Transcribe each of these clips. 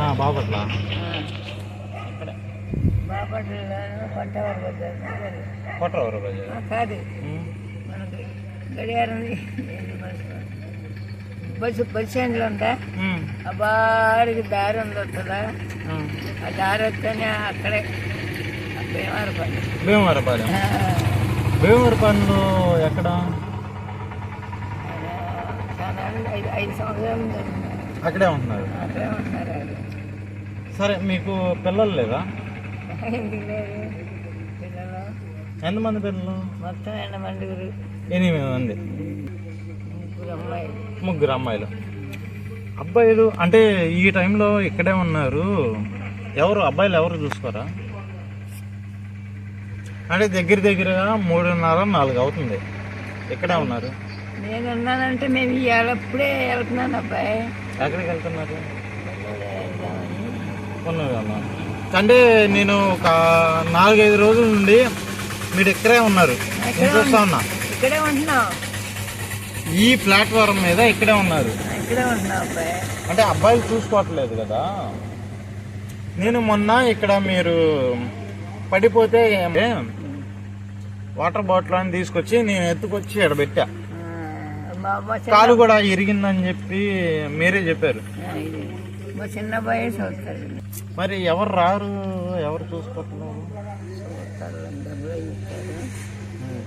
ఆ, బాపట్ల. కొట్టవరు కాదు. మనకి గడియారం బస్సు బస్సు బస్ స్టాండ్లో ఉందా. ఆ బారికి దారి ఉంది వస్తుందా. ఆ. దారి వస్తేనే అక్కడే. భీమవరపాలెం భీమవరపాలెంలో ఎక్కడ? ఐదు ఐదు సంవత్సరాలు. అక్కడే ఉంటున్నారు. అక్కడే ఉంటున్నారు వాళ్ళు సరే మీకు పిల్లలు లేదా? ఎందుకు లేదు పిల్లలు. ఎంతమంది పిల్లలు? మొత్తం ఎనిమిది మంది ముగ్గురు అమ్మాయిలు. ముగ్గురు అమ్మాయిలు. అబ్బాయిలు అంటే ఈ టైంలో ఇక్కడే ఉన్నారు. ఎవరు అబ్బాయిలు ఎవరు చూసుకోరా? అంటే దగ్గర దగ్గరగా మూడున్నర నాలుగు అవుతుంది. ఇక్కడే ఉన్నారు. నేను ఉన్నానంటే మేము ఇవాళ ఇప్పుడే వెళ్తున్నాను అబ్బాయి. ఎక్కడికి వెళ్తున్నారు అంటే నేను ఒక నాలుగైదు రోజుల నుండి మీరు ఇక్కడే ఉన్నారు. నేను చూస్తా ఉన్నా ఇక్కడే ఉంటున్నాం. ఈ ప్లాట్ఫారం మీద ఇక్కడే ఉన్నారు. ఇక్కడే ఉంటున్నాం అబ్బాయి. అంటే అబ్బాయిలు చూసుకోవట్లేదు కదా? నేను మొన్న ఇక్కడ మీరు పడిపోతే వాటర్ బాటిల్ అని తీసుకొచ్చి నేను ఎత్తుకొచ్చి ఇక్కడ పెట్టా. కాలు కూడా ఇరిగిందని చెప్పి మీరే చెప్పారు. మా చిన్న చూస్తాడు. మరి ఎవరు రారు? ఎవరు ఇస్తాడు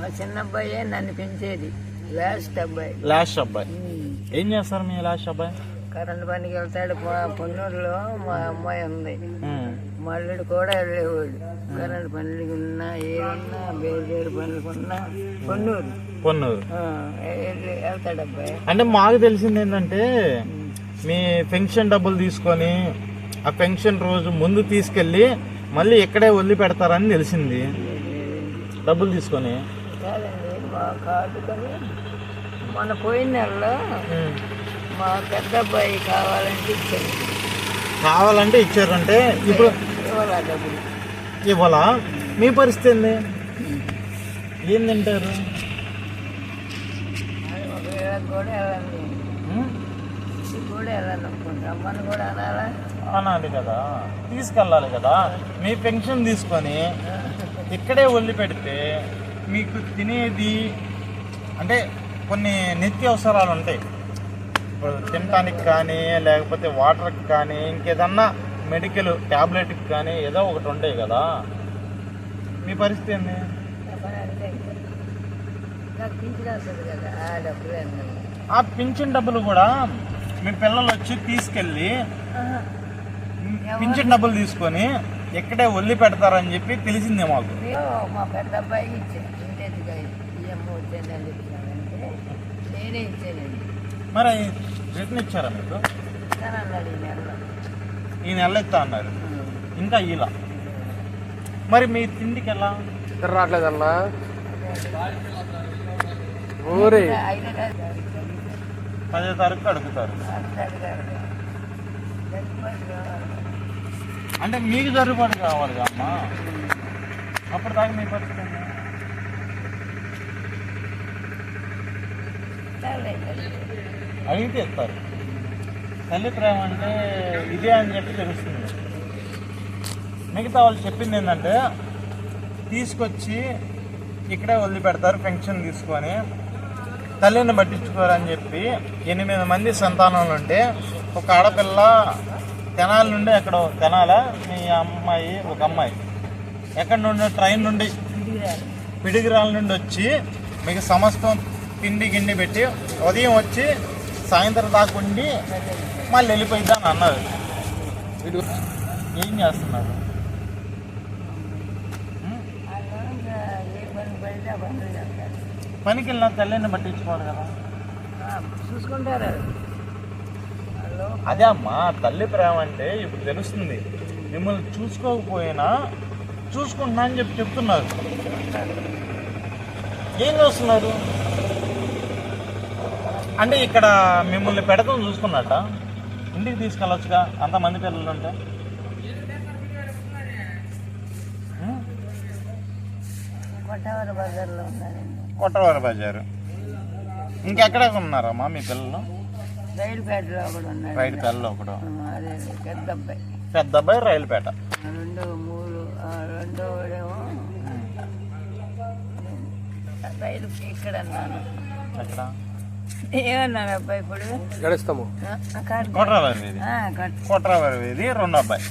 మా చిన్న అబ్బాయే నన్ను పెంచేది. లాస్ట్ అబ్బాయి. లాస్ట్ అబ్బాయి. ఏం చేస్తారు మీ లాస్ట్ అబ్బాయి? కరెంట్ పనికి వెళ్తాడు పొన్నూరులో. మా అమ్మాయి ఉంది. మల్లుడు కూడా వెళ్ళేవాడు కరెంట్ పనులకి ఉన్నా ఏదున్నా వేరు వేరు పనులకు ఉన్నా పొన్నూరు. పొన్నూరు. ఆ, వెళ్ళి- వెళ్తాడు అబ్బాయి అంటే మాకు తెలిసింది ఏంటంటే మీ పెన్షన్ డబ్బులు తీసుకొని ఆ పెన్షన్ రోజు ముందు తీసుకెళ్ళి మళ్ళీ ఇక్కడే వదిలి పెడతారని తెలిసింది. డబ్బులు తీసుకొని. కాదండి మా కార్డు కొని మొన్న పోయిన నెలలో. మా పెద్ద అబ్బాయి కావాలంటే ఇచ్చాను కావాలంటే ఇచ్చారంటే ఇప్పుడు ఇవాళ ఇవ్వాలా మీ పరిస్థితి ఏంది? ఏం తింటారు? అనాలి కదా. తీసుకెళ్ళాలి కదా. మీ పెన్షన్ తీసుకొని ఇక్కడే వదిలి పెడితే మీకు తినేది అంటే కొన్ని నిత్య అవసరాలు ఉంటాయి. ఇప్పుడు తినటానికి కానీ లేకపోతే వాటర్కి కానీ ఇంకేదన్నా మెడికల్ ట్యాబ్లెట్కి కానీ ఏదో ఒకటి ఉంటాయి కదా. మీ పరిస్థితి ఏంది? ఆ పింఛన్ డబ్బులు కూడా మీ పిల్లలు వచ్చి తీసుకెళ్ళి పింఛన్ డబ్బులు తీసుకొని ఇక్కడే వదిలి పెడతారని చెప్పి తెలిసిందే మాకు. మా పెద్ద చెప్తున్నానంటే నేనే ఇచ్చానండి. మరి రిటర్న్ ఇచ్చారా మీకు? ఈ నెల ఇస్తా అన్నారు. ఇంకా ఇలా. మరి మీ తిండికి ఎలా? రావట్లేదన్నా ఊరి. ఐదో తారీఖు పదో తారీఖు అడుగుతారు. అంటే మీకు జరుగుబాటు కావాలి అమ్మా? అప్పుడు దాకా మీ పరిస్థితి. అడిగితే ఇస్తారు. తల్లి ప్రేమ అంటే ఇదే అని చెప్పి తెలుస్తుంది. మిగతా వాళ్ళు చెప్పింది ఏంటంటే తీసుకొచ్చి ఇక్కడే వదిలిపెడతారు పెన్షన్ తీసుకొని తల్లిని పట్టించుకోరని చెప్పి ఎనిమిది మంది సంతానంలో ఉంటే ఒక ఆడపిల్ల తెనాల నుండి ఎక్కడ తెనాల? మీ అమ్మాయి ఒక అమ్మాయి. ఎక్కడి నుండి? ట్రైన్ నుండి. పిడిగిరాల నుండి వచ్చి మీకు సమస్తం తిండి గిండి పెట్టి ఉదయం వచ్చి సాయంత్రం దాకా ఉండి మళ్ళీ వెళ్ళిపోయిద్దా అని అన్నారు ఏం చేస్తున్నారు పనికి వెళ్ళిన తల్లిని పట్టించుకోవాలి కదా. చూసుకుంటారు. అదే అమ్మా తల్లి ప్రేమ అంటే ఇప్పుడు తెలుస్తుంది. మిమ్మల్ని చూసుకోకపోయినా చూసుకుంటున్నా అని చెప్పి చెప్తున్నారు. ఏం చూస్తున్నారు? అంటే ఇక్కడ మిమ్మల్ని పెడతాం చూసుకున్నట్ట? ఇంటికి తీసుకెళ్ళొచ్చుగా? అంతమంది పిల్లలు ఉంటే? కొట్టవర బజార్లో ఉన్నానండి కొట్టవారి బజారు. ఇంకెక్కడ ఉన్నారమ్మా మీ పిల్లలు? రైలుపేటలో ఒకడు ఉన్నాడు ఒకడు. పెద్ద అబ్బాయి. పెద్ద అబ్బాయి రైలుపేట రెండో మూడు రెండో రైలు ఇక్కడ అన్నాను. ఎక్కడ? ఏమన్నాను అబ్బాయి ఇప్పుడు? గడుస్తాము. కోట్రావారి కోట్రావారి వీధి రెండో అబ్బాయి.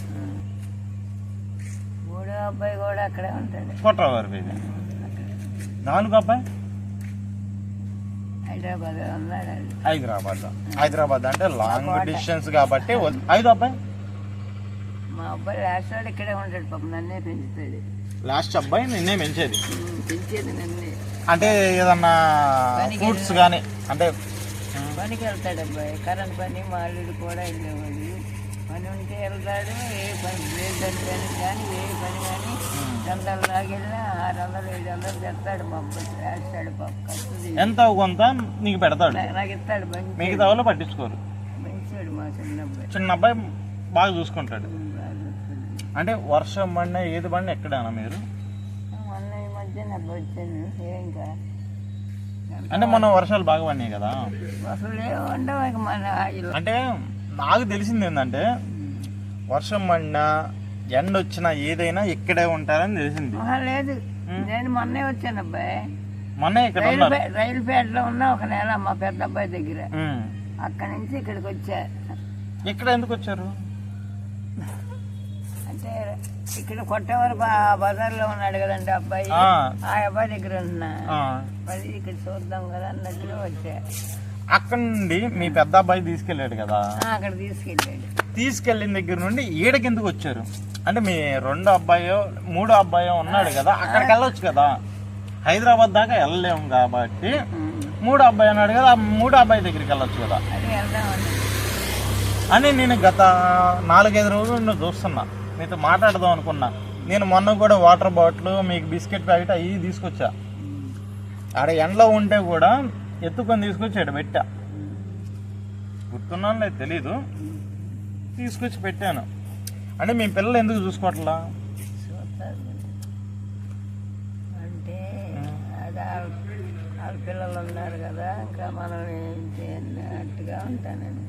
మూడో అబ్బాయి కూడా అక్కడే ఉంటాడు. కోట్రావారి వీధి నాలుగో అబ్బాయి? హైదరాబాద్. హైదరాబాద్ హైదరాబాద్ అంటే లాంగ్ డిస్టెన్స్ కాబట్టి ఐదో అబ్బాయి? మా అబ్బాయి లాస్ట్ వాడు ఇక్కడే ఉంటాడు పాపం నన్నే పెంచుతాడు. లాస్ట్ అబ్బాయి నిన్నే పెంచేది. పెంచేది నన్నే. అంటే ఏదన్నా ఫ్రూట్స్ కానీ అంటే పనికి వెళ్తాడు అబ్బాయి. కరెంట్ పని మా అల్లుడు కూడా వెళ్ళేవాడు. పని ఉంటే వెళ్తాడు ఏ పని లేదని పని కానీ ఏ పని కానీ వందలు లాగెళ్ళినా ఆరు వందలు ఏడు వందలు తెస్తాడు మా అబ్బాయి వేస్తాడు పాప ఎంత కొంత నీకు పెడతాడు. నాకు ఇస్తాడు మంచి మిగతా వాళ్ళు పట్టించుకోరు. మంచివాడు మా చిన్న అబ్బాయి చిన్న అబ్బాయి బాగా చూసుకుంటాడు. అంటే వర్షం పడినా ఏది పడినా ఎక్కడైనా మీరు ఏం అంటే మొన్న వర్షాలు బాగా పడినాయి కదా? అసలు ఏం ఉండవు ఇక మన ఇలా అంటే నాకు తెలిసింది ఏంటంటే వర్షం పడినా ఎండ వచ్చినా ఏదైనా ఇక్కడే ఉంటారని తెలిసింది. లేదు. నేను మొన్నే వచ్చాను అబ్బాయి. మొన్న ఇక్కడ ఉన్నారు. రైల్పే రైలుపేటలో ఉన్న ఒక నెల మా పెద్ద అబ్బాయి దగ్గర. ఉమ్. అక్కడి నుంచి ఇక్కడికి వచ్చా. ఇక్కడ ఎందుకు వచ్చారు? ఇక్కడ కొట్టేవారు బజార్లో ఉన్నాడు కదండి అబ్బాయి. ఆ. అబ్బాయి దగ్గర ఉన్నా. మరి ఇక్కడ చూద్దాం కదా అన్నట్టుగా వచ్చా. అక్కడ నుండి మీ పెద్ద అబ్బాయి తీసుకెళ్ళాడు కదా. అక్కడ తీసుకెళ్ళాడు. తీసుకెళ్ళిన దగ్గర నుండి ఈడకి ఎందుకు వచ్చారు? అంటే మీ రెండో అబ్బాయో మూడో అబ్బాయో ఉన్నాడు కదా అక్కడికి వెళ్ళొచ్చు కదా. హైదరాబాద్ దాకా వెళ్ళలేము కాబట్టి. మూడో అబ్బాయి అన్నాడు కదా ఆ మూడో అబ్బాయి దగ్గరికి వెళ్ళొచ్చు కదా. అని నేను గత నాలుగైదు రోజులు చూస్తున్నా. మీతో మాట్లాడదాం అనుకున్నా. నేను మొన్న కూడా వాటర్ బాటిల్ మీకు బిస్కెట్ ప్యాకెట్ అవి తీసుకొచ్చా. ఆడ ఎండలో ఉంటే కూడా ఎత్తుకొని తీసుకొచ్చాడు పెట్టా. గుర్తున్నాను లేదు తెలీదు. తీసుకొచ్చి పెట్టాను. అంటే మీ పిల్లలు ఎందుకు చూసుకోవట్లా? అంటే పిల్లలు ఉన్నారు కదా ఇంకా మనం ఏంటి అన్నట్టుగా ఉంటానండి.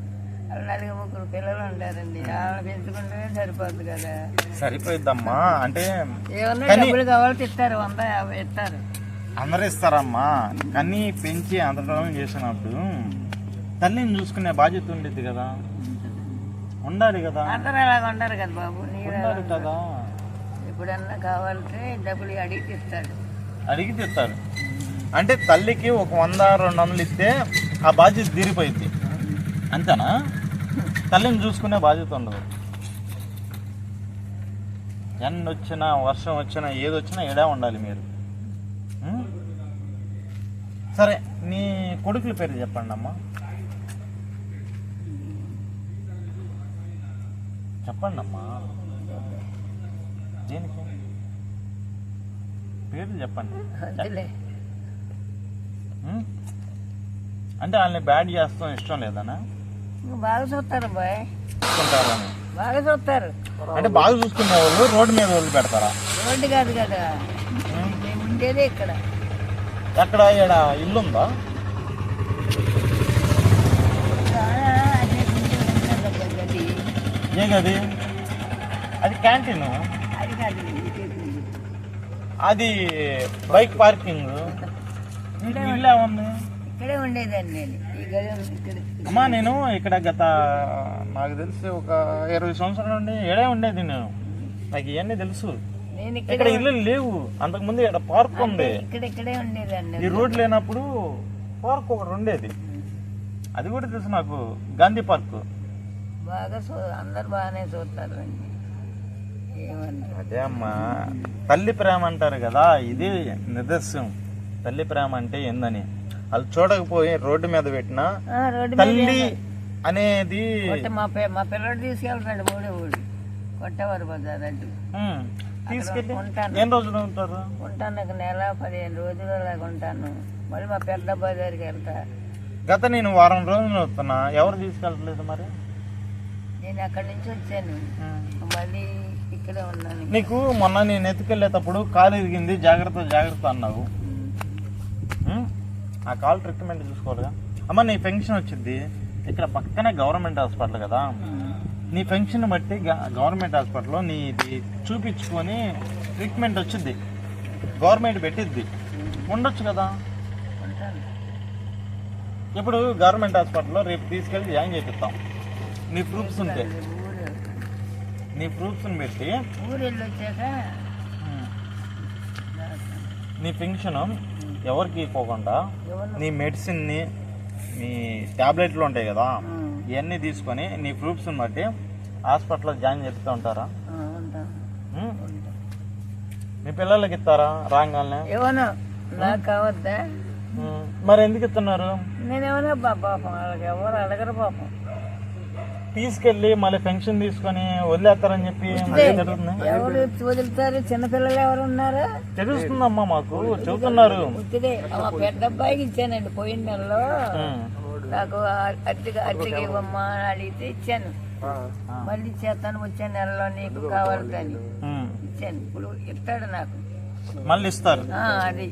నలుగురు ముగ్గురు పిల్లలు ఉంటారండి. వాళ్ళని పెంచుకుంటే సరిపోద్ది కదా. సరిపోయిద్దమ్మా. అంటే ఏమన్నా కానీ- డబ్బులు కావాలంటే ఇస్తారు వంద యాభై ఇస్తారు. అందరూ ఇస్తారమ్మా. కానీ పెంచి అంతటం చేసినప్పుడు తల్లిని చూసుకునే బాధ్యత ఉండేది కదా. ఉండాలి కదా. అందరూ అలాగ ఉండరు కదా బాబు నీవు ఉండాలి కదా. ఎప్పుడన్నా కావాలంటే డబ్బులు అడిగి ఇస్తాడు అడిగి తెస్తారు. అంటే తల్లికి ఒక వంద రెండు వందలు ఇస్తే ఆ బాధ్యత తీరిపోయింది అంతేనా? తల్లిని చూసుకునే బాధ్యత ఉండదు. ఎండ వచ్చినా వర్షం వచ్చినా ఏది వచ్చినా ఎడా ఉండాలి మీరు? సరే నీ కొడుకుల పేరు చెప్పండి అమ్మా. చెప్పండి అమ్మా. దేనికి? పేర్లు చెప్పండి? అంటే వాళ్ళని బ్యాడ్ చేస్తాం ఇష్టం లేదనా? బాగా చూస్తారు బాయ్. చూసుకుంటారని బాగా చూస్తారు. అంటే బాగా చూసుకునే వాళ్ళు రోడ్డు మీద వదిలి పెడతారా? రోడ్డు కాదు కదా. మేము ఉండేదే ఇక్కడ. ఎక్కడ? ఈడ ఇల్లు ఉందా. ఏ గది? అది క్యాంటీన్? అది కాదు. అది బైక్ పార్కింగ్. ఇల్లు ఏముంది? ఇక్కడే ఉండేదాన్ని నేను. అమ్మా నేను ఇక్కడ గత నాకు తెలిసి ఒక ఇరవై సంవత్సరాల నుండి ఏడే ఉండేది నేను. నాకు ఇవన్నీ తెలుసు. ఇక్కడ ఇల్లు లేవు. అంతకుముందు ఇక్కడ పార్క్ ఉంది ఈ రోడ్ లేనప్పుడు పార్క్ ఒకటి ఉండేది. అది కూడా తెలుసు నాకు. గాంధీ పార్క్. బాగా అందరు బాగానే చూస్తారు అదే అమ్మా. తల్లి ప్రేమ అంటారు కదా ఇది నిదర్శనం తల్లి ప్రేమ అంటే ఏందని? వాళ్ళు చూడకపోయి రోడ్డు మీద పెట్టినా ఆ, రోడ్డు మీద తల్లి అనేది మా పిల్లడు తీసుకెళ్తాడు మూడే ఊళ్ళు కొట్టవారు బజార్ ఉమ్, తీసుకెళ్ళి. ఎన్ని రోజులు ఉంటారు? ఉంటాను ఒక నెల పదిహేను రోజులు అలాగ ఉంటాను. మళ్ళీ మా పెద్ద దగ్గరికి వెళ్తా. గత నేను వారం రోజులు వస్తున్నా ఎవరు తీసుకెళ్ళట్లేదు మరి? నేను అక్కడి నుంచి వచ్చాను. మళ్ళీ ఇక్కడే ఉన్నాను. నీకు మొన్న నేను ఎత్తుకెళ్ళేటప్పుడు కాలు ఇరిగింది. జాగ్రత్త జాగ్రత్త అన్నావు. ఆ కాలు ట్రీట్మెంట్ చూసుకోవాలిగా. అమ్మ నీ పెన్షన్ వచ్చింది. ఇక్కడ పక్కనే గవర్నమెంట్ హాస్పిటల్ కదా. నీ ఫంక్షన్ బట్టి గవర్నమెంట్ హాస్పిటల్లో నీది చూపించుకొని ట్రీట్మెంట్ వచ్చింది. గవర్నమెంట్ పెట్టిద్ది. ఉండొచ్చు కదా. ఇప్పుడు గవర్నమెంట్ హాస్పిటల్లో రేపు తీసుకెళ్ళి జాయిన్ చేపిస్తాం. నీ ప్రూఫ్స్ ఉంటే. నీ ప్రూఫ్స్ని పెట్టి నీ పెన్షన్ ఎవరికి ఇవ్వకుండా ఎవరు? నీ మెడిసిన్ని నీ ట్యాబ్లెట్లు ఉంటాయి కదా ఇవన్నీ తీసుకొని నీ ప్రూఫ్స్ని బట్టి హాస్పిటల్లో జాయిన్ చేస్తూ ఉంటారా? మీ పిల్లలకి ఇస్తారా రాగానే ఏమన్నా నాకు కావద్దా. మరి ఎందుకు ఇస్తున్నారు? నేనేమన్నా పాపం వాళ్ళకి ఎవరు అడగరు పాపం. తీసుకెళ్ళి మళ్ళీ పెన్షన్ తీసుకొని వదిలేస్తారని చెప్పి ఎవరు వదులుతారు? చిన్నపిల్లలు ఎవరు ఉన్నారా? తెలుస్తుందమ్మా మాకు మా పెద్ద అబ్బాయికి ఇచ్చానండి పోయిన నెలలో. నాకు అట్టిగా అట్టిగా ఇవ్వమ్మా అని అడిగితే ఇచ్చాను. మళ్ళీ చేస్తాను వచ్చే నెలలో నీకు కావాలని. ఇచ్చాను. ఇప్పుడు ఇస్తాడు నాకు. మళ్ళీ ఇస్తారు. ఆ, అది.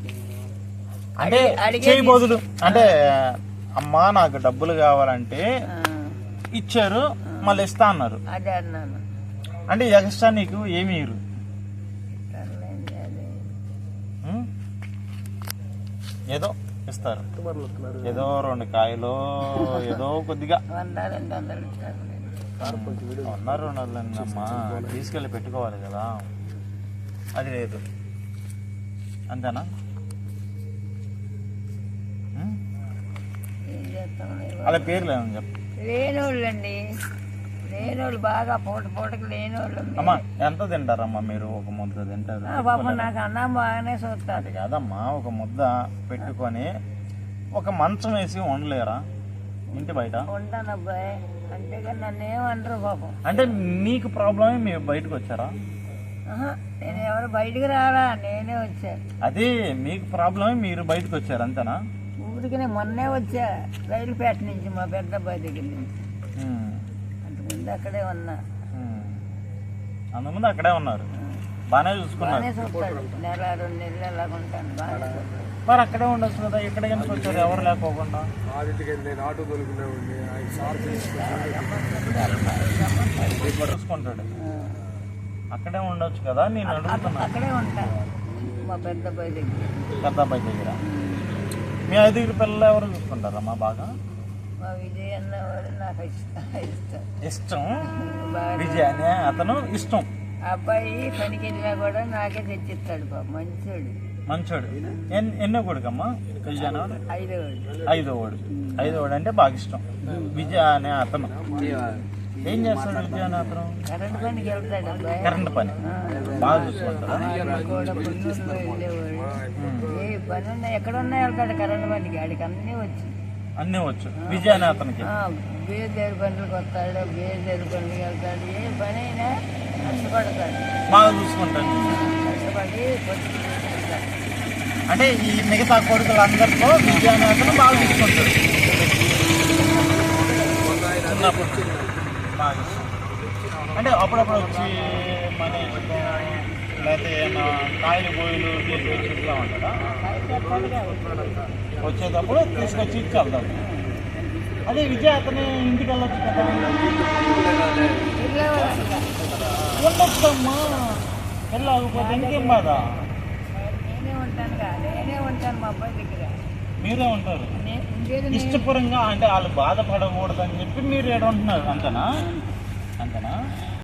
అంటే అడిగే చేయి బదులు. అంటే అమ్మా నాకు డబ్బులు కావాలంటే ఇచ్చారు మళ్ళీ ఇస్తా అన్నారు. అదే అన్నాను. అంటే ఎక్స్ట్రా నీకు ఏమి ఇరు? ఏదో ఇస్తారు. ఏదో రెండు కాయలు ఏదో కొద్దిగా. వంద రెండు వందలు ఇస్తారులేండి. ఉన్నారు రెండు వందలండి అమ్మా తీసుకెళ్ళి పెట్టుకోవాలి కదా. అది లేదు. అంతేనా? ఉం? ఏం చేస్తాం? వాళ్ళ పేర్లు ఏమని చెప్పు. లేనోళ్ళండి. లేనోళ్ళు బాగా పూట పూటకి లేనోళ్ళు. అమ్మా ఎంత తింటారమ్మా మీరు? ఒక ముద్ద తింటారు. పాపం నాకు అన్నం బాగానే చూస్తారు కాదమ్మా ఒక ముద్ద పెట్టుకొని ఒక మంచం వేసి ఉండలేరా ఇంటి బయట? ఉంటాను అబ్బాయి అంతేగాని నన్ను ఏమనరు పాపం. అంటే మీకు ప్రాబ్లమే మీరు బయటకు వచ్చారా? నేను ఎవరు బయటికి రారా నేనే వచ్చా అదే మీకు ప్రాబ్లమే మీరు బయటకు వచ్చారు అంతేనా? ఊరికి నేను మొన్నే వచ్చా రైలుపేట నుంచి మా పెద్ద అబ్బాయి దగ్గర నుంచి. అంతకుముందు అక్కడే ఉన్నా. అంతకుముందు అక్కడే ఉన్నారు. బాగానే చూసుకున్నారు. చూస్తాడు. నెల రెండు నెలలు ఎలాగ ఉంటాను చూస్తాడు. మరి అక్కడే ఉండొచ్చు కదా ఎక్కడ ఎందుకు వచ్చారు ఎవరు లేకోకుండా. ఆటో చూసుకుంటాడు. ఆ, అక్కడే ఉండొచ్చు కదా నేను అడుగుతున్నా. అక్కడే ఉంటా మా పెద్ద అబ్బాయి దగ్గర. పెద్ద అబ్బాయి దగ్గర. మీ ఐదుగురు పిల్లలు ఎవరు చూసుకుంటారమ్మా బాగా? మా విజయ్ అన్నవాడు నాకు ఇష్టం ఇష్టం. విజయ్ అనే అతను ఇష్టం. అబ్బాయి పనికి వెళ్ళినా కూడా నాకే తెచ్చిస్తాడు బాబు మంచోడు. మంచోడు. ఎన్- ఎన్నో కొడుకమ్మా? విజయ్ అనేవాడు ఐదోడు అంటే బాగా ఇష్టం. విజయ్ అనే అతను. ఏం చేస్తాడు విజయ్ అనే అతను? కరెంట్ పని. బాగా చూసుకుంటారా పని ఉన్నా ఎక్కడున్నా వెళ్తాడు కరెంట్ పనికి ఆడికి అన్నీ వచ్చి అన్నీ వచ్చు విజయ్ అనే అతనికి బేదేరు పనులకు వస్తాడు బేదేరు పనులకు వెళ్తాడు ఏ పని అయినా కష్టపడతాడు. బాగా చూసుకుంటాడు. కష్టపడి. అంటే ఈ మిగతా కొడుకులందరితో విజయ్ అనే అతను బాగా చూసుకుంటాడు. చిన్నప్పుడు. బాగా. అంటే అప్పుడప్పుడు వచ్చి మన లేకపోతే ఏమైనా కాయలు బోయిలు తీసుకొచ్చి వచ్చేటప్పుడు తీసుకొచ్చి ఇచ్చి వెళ్తాడు అదే విజయ్ అతని ఇంటికి వెళ్ళొచ్చు కదా. వెళ్ళకపోతే ఇంకేం బాధ? నేనే ఉంటాను కదా నేనే ఉంటాను మా అబ్బాయి దగ్గర. మీరే ఉంటారు. ఇష్టపరంగా అంటే వాళ్ళు బాధపడకూడదని చెప్పి మీరు ఏడు ఉంటున్నారు అంతనా? అంతనా?